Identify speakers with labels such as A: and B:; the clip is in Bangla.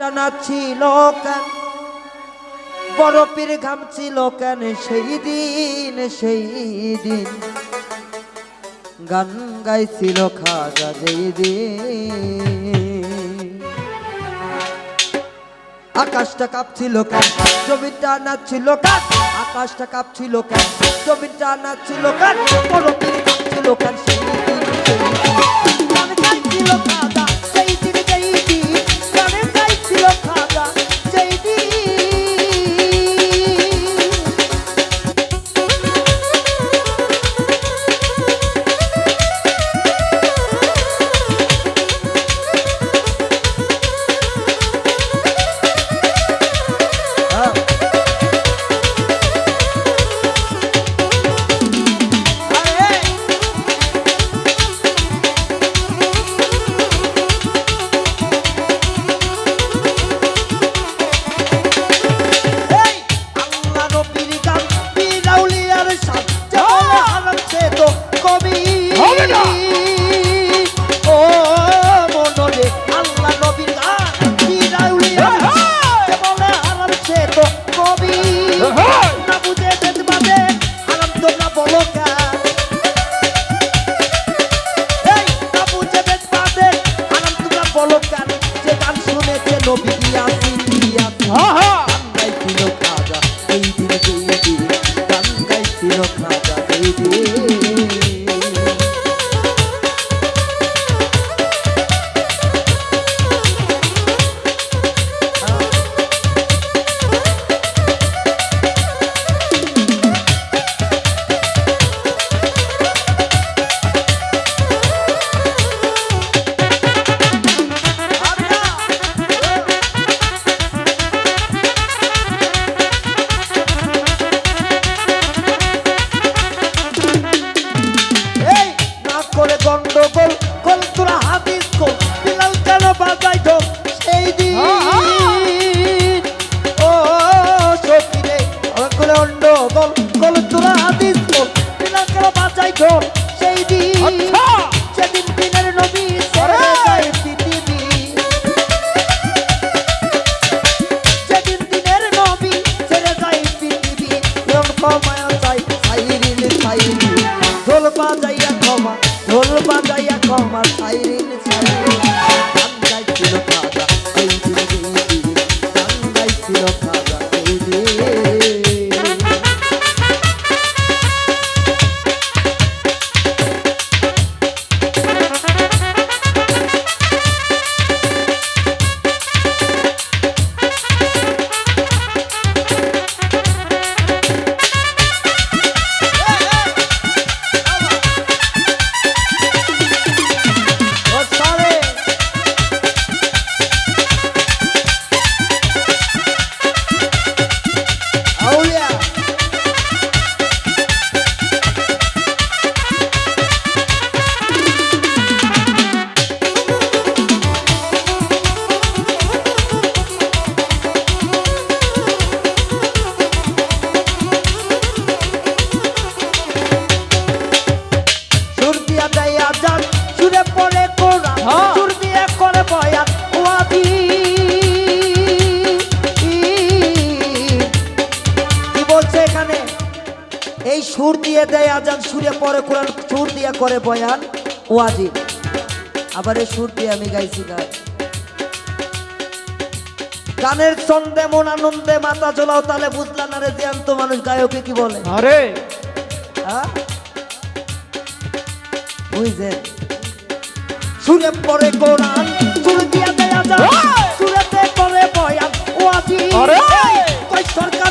A: টানা ছিল কেন? বরফের ঘাম ছিল কেন সেই দিন সেই দিন? গান গাইছিল খাজা যেই দিন। আকাশটা কাঁপছিল কেন? জমিটা নাচছিল কেন? আকাশটা কাঁপছিল কেন? জমিটা নাচছিল কেন? বরফের কাঁপছিল কেন সেই দিন সেই দিন? গাইছিল খাজা সেই দিন
B: আচ্ছা।
A: সেদিন দিনের নবী যেদিন দিনের নবী ছেড়ে যায় পৃথিবী এরম ক্ষমায় চাই সাইরিন সাইরিন ঢোল বাজাইয়া ক্ষমা ঢোল বাজাইয়া ক্ষমা সাইরিন এই সুর দিয়ে দেয় আজান সুরে পরে কোরআন সুর দিয়ে করে বয়ান ওয়াজি। আবার এই সুর দিয়ে আমি গাইছি গাই গানের ছন্দে মন আনন্দে মাথা চলাও তাহলে বুঝলাম না রে জ্যান্ত মানুষ গায়কে কি বলে?
B: আরে!
A: হ্যাঁ? বুঝলেন শুনে পরে কোরআন সুর দিয়ে দেয় আজান সুরেতে পরে বয়ান ওয়াজি। আরে! কই সরকার